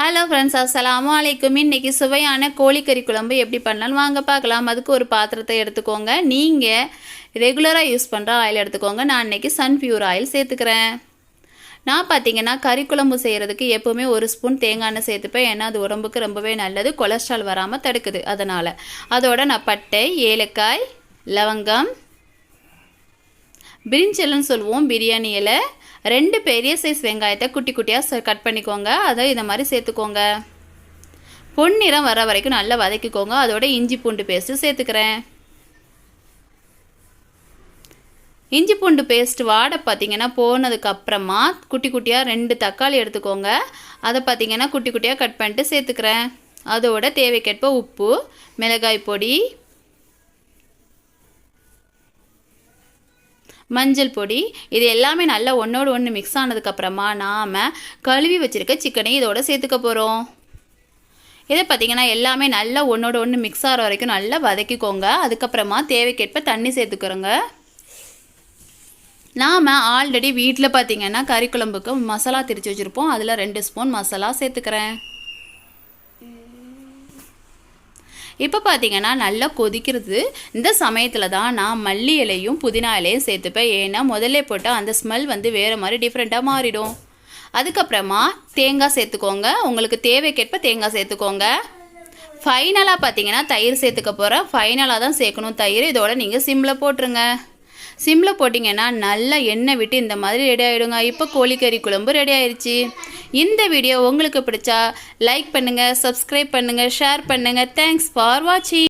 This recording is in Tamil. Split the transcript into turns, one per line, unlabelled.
ஹலோ ஃப்ரெண்ட்ஸ் அஸ்லாம் வலைக்கும் இன்னைக்கு சுவையான கோழிக்கறி குழம்பு எப்படி பண்ணலாம் வாங்க பார்க்கலாம். அதுக்கு ஒரு பாத்திரத்தை எடுத்துக்கோங்க. நீங்கள் ரெகுலராக யூஸ் பண்ணுற ஆயில் எடுத்துக்கோங்க. நான் இன்றைக்கி சன்ஃபியூர் ஆயில் சேர்த்துக்கிறேன். நான் பார்த்தீங்கன்னா கறி குழம்பு செய்கிறதுக்கு எப்போவுமே ஒரு ஸ்பூன் தேங்காய் எண்ணெய் சேர்த்துப்பேன். ஏன்னா அது உடம்புக்கு ரொம்பவே நல்லது. கொலஸ்ட்ரால் வராமல் தடுக்குது அதனால். அதோட நான் பட்டை ஏலக்காய் லவங்கம் பிரிஞ்சலன்னு சொல்லுவோம். பிரியாணி இலை ரெண்டு பெரிய சைஸ் வெங்காயத்தை குட்டி குட்டியாக கட் பண்ணிக்கோங்க. அதை இந்த மாதிரி சேர்த்துக்கோங்க. பொன்னிறம் வர வரைக்கும் நல்லா வதக்கிக்கோங்க. அதோட இஞ்சி பூண்டு பேஸ்ட்டு சேர்த்துக்கிறேன். இஞ்சி பூண்டு பேஸ்ட் வாடை பார்த்தீங்கன்னா போனதுக்கப்புறமா குட்டி குட்டியாக ரெண்டு தக்காளி எடுத்துக்கோங்க. அதை பார்த்தீங்கன்னா குட்டி குட்டியாக கட் பண்ணிட்டு சேர்த்துக்கிறேன். அதோட தேவைக்கேற்ப உப்பு மிளகாய் பொடி மஞ்சள் பொடி. இது எல்லாமே நல்லா ஒன்றோடு ஒன்று மிக்ஸ் ஆனதுக்கப்புறமா நாம் கழுவி வச்சுருக்க சிக்கனை இதோட சேர்த்துக்க போகிறோம் இதை பார்த்தீங்கன்னா எல்லாமே நல்லா ஒன்றோட ஒன்று மிக்ஸ் ஆகிற வரைக்கும் நல்லா வதக்கிக்கோங்க. அதுக்கப்புறமா தேவைக்கேற்ப தண்ணி சேர்த்துக்கிறோங்க. நாம் ஆல்ரெடி வீட்டில் பார்த்தீங்கன்னா கறி குழம்புக்கு மசாலா திரிச்சு வச்சுருப்போம். அதில் ரெண்டு ஸ்பூன் மசாலா சேர்த்துக்கிறேன். இப்போ பார்த்தீங்கன்னா நல்லா கொதிக்கிறது. இந்த சமயத்தில் தான் நான் மல்லி இலையும் புதினா இலையும் சேர்த்துப்பேன். ஏன்னா முதல்ல போட்டால் அந்த ஸ்மெல் வந்து வேறு மாதிரி டிஃப்ரெண்ட்டாக மாறிடும். அதுக்கப்புறமா தேங்காய் சேர்த்துக்கோங்க. உங்களுக்கு தேவைக்கேற்ப தேங்காய் சேர்த்துக்கோங்க. ஃபைனலாக பார்த்தீங்கன்னா தயிர் சேர்த்துக்க போகிறேன் ஃபைனலாக தான் சேர்க்கணும். தயிர் இதோட நீங்கள் சிம்மில் போட்டுருங்க. சிம்மில் போட்டிங்கன்னா நல்லா எண்ணெய் விட்டு இந்த மாதிரி ரெடி ஆகிடுங்க இப்போ கோழிக்கறி குழம்பு ரெடி ஆயிடுச்சு இந்த வீடியோ உங்களுக்கு பிடிச்சா லைக் பண்ணுங்கள் சப்ஸ்கிரைப் பண்ணுங்கள் ஷேர் பண்ணுங்கள் தேங்க்ஸ் ஃபார் வாட்சிங்